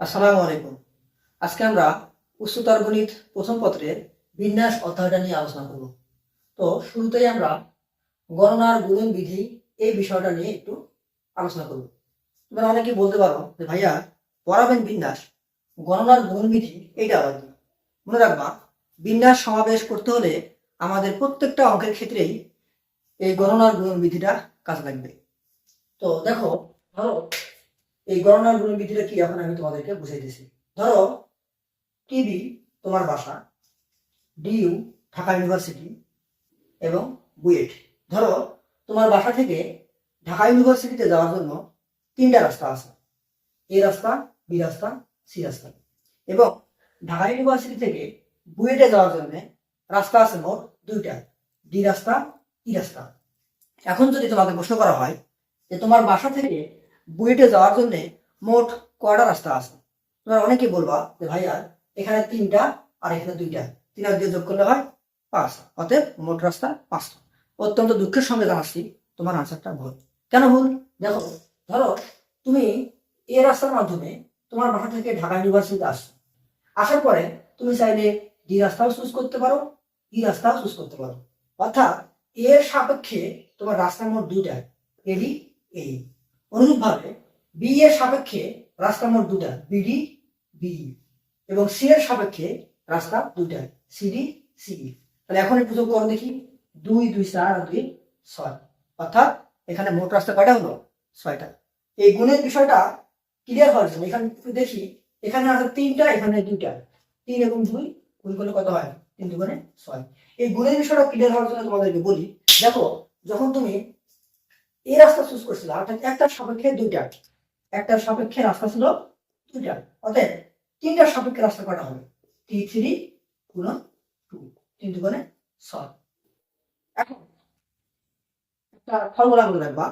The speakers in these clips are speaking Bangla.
আসসালামু আলাইকুম। আজকে আমরা উচ্চতর গণিত প্রথম পত্রের বিন্যাস অধ্যায়টা নিয়ে আলোচনা করব। তো শুরুতেই আমরা গণনার গুণন বিধি এই বিষয়টা নিয়ে একটু আলোচনা করব। তোমরা অনেকেই বলতে পারো যে, ভাইয়া পড়াবেন বিন্যাস, গণনার গুণন বিধি এইটা আবার মনে রাখবা, বিন্যাস সমাবেশ করতে হলে আমাদের প্রত্যেকটা অঙ্কের ক্ষেত্রেই এই গণনার গুণন বিধিটা কাজে লাগবে। তো দেখো, ধরো এই গণনার গুণবিধিটা কি? এখন আমি তোমাদেরকে বুঝাইতেছি ধরো টিবি তোমার বাসা ডিইউ ঢাকা ইউনিভার্সিটি এবং বুয়েট। ধরো, তোমার বাসা থেকে ঢাকা ইউনিভার্সিটিতে যাওয়ার জন্য তিনটা রাস্তা আছে। এ রাস্তা, বি রাস্তা, সি রাস্তা। এবং ঢাকা ইউনিভার্সিটি থেকে বুয়েটে যাওয়ার জন্য রাস্তা আছে মোট দুইটা, ডি রাস্তা, ই রাস্তা। এখন যদি তোমাকে প্রশ্ন করা হয় যে তোমার বাসা থেকে বুয়েটে যাওয়ার জন্য মোট কয়টা রাস্তা আছে? তোমরা অনেকে বলবা যে ভাইয়া, এখানে তিনটা আর এখানে দুইটা। তিন আর দিয়ে যোগ করলে হয় পাঁচ। অতএব মোট রাস্তা পাঁচটা অত্যন্ত দুঃখের সঙ্গে জানাচ্ছি তোমার আনসারটা ভুল। কেন ভুল? দেখো, ধরো তুমি এ রাস্তার মাধ্যমে তোমার বাসা থেকে ঢাকা ইউনিভার্সিটিতে আসছো। আসার পরে তুমি চাইলে ডি রাস্তাও চুজ করতে পারো ই রাস্তাও চুজ করতে পারো। অর্থাৎ এর সাপেক্ষে তোমার রাস্তার মোট দুইটা। এডি এই অনুরূপভাবে বি এর সাপেক্ষে রাস্তা মোট দুটা বিডি বিই এবং সি এর সাপেক্ষে রাস্তা দুটা সিডি সিই তাহলে এখন একটু যোগ দেখি। দুই দুই, চার দুই, ছয়। অর্থাৎ এখানে মোট রাস্তা কয়টা হলো? ছয়টা। এই গুণের বিষয়টা ক্লিয়ার হওয়ার জন্য এখানে দেখি। এখানে আছে তিনটা, এখানে দুইটা। তিন এবং দুই গুণ করলে কত হয়? তিন দুগুণে ছয়। এই গুণের বিষয়টা ক্লিয়ার হওয়ার জন্য তোমাদেরকে বলি, দেখো, যখন তুমি এই রাস্তা চুজ করছিল। অর্থাৎ একটার সাপেক্ষে দুইটা। একটার সাপেক্ষে রাস্তা ছিল দুইটা। অতএব তিনটার সাপেক্ষে রাস্তা কটা হবে? টি থ্রি গুণ টু তিন দুগুণে ছয়। এখন একটা ফর্মুলা মনে রাখবা।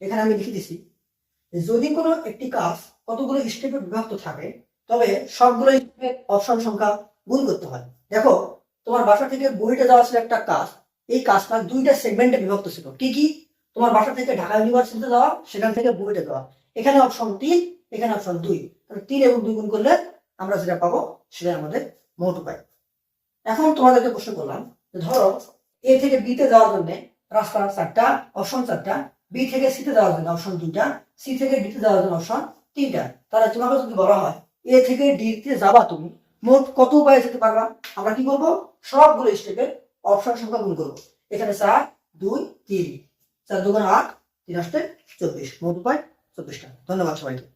এখানে আমি লিখে দিছি, যদি কোনো একটি কাজ কতগুলো স্টেপে বিভক্ত থাকে, তবে সবগুলো স্টেপের অপশন সংখ্যা গুণ করতে হয়। দেখো, তোমার বাসা থেকে বইটা যাওয়া ছিল একটা কাজ। এই কাজটা দুইটা সেগমেন্টে বিভক্ত ছিল। কি কি? তোমার বাসা থেকে ঢাকা ইউনিভার্সিটিতে যাওয়া, সেখান থেকে বুয়েটে যাওয়া। এখানে অপশন তিন, এখানে অপশন দুই। তিন এবং দুই গুণ করলে আমরা যেটা পাবো, সেটাই আমাদের মোট উপায়। এখন তোমাদেরকে প্রশ্ন করলাম ধরো এ থেকে বি তে যাওয়ার জন্য রাস্তা চারটা অপশন চারটা বি থেকে সি তে যাওয়ার জন্য অপশন দুইটা সি থেকে ডিতে যাওয়ার জন্য অপশন তিনটা। তাহলে তোমাকে যদি বলা হয় এ থেকে ডি তে যাবা তুমি, মোট কত উপায়ে যেতে পারবা? আমরা কি করব? সবগুলো স্টেপের অপশন সংখ্যা গুণ করব। এখানে চার, দুই, তিন। চার দোকান আট তিন আসতে চব্বিশ। মোট উপায় চব্বিশটা ধন্যবাদ সবাইকে।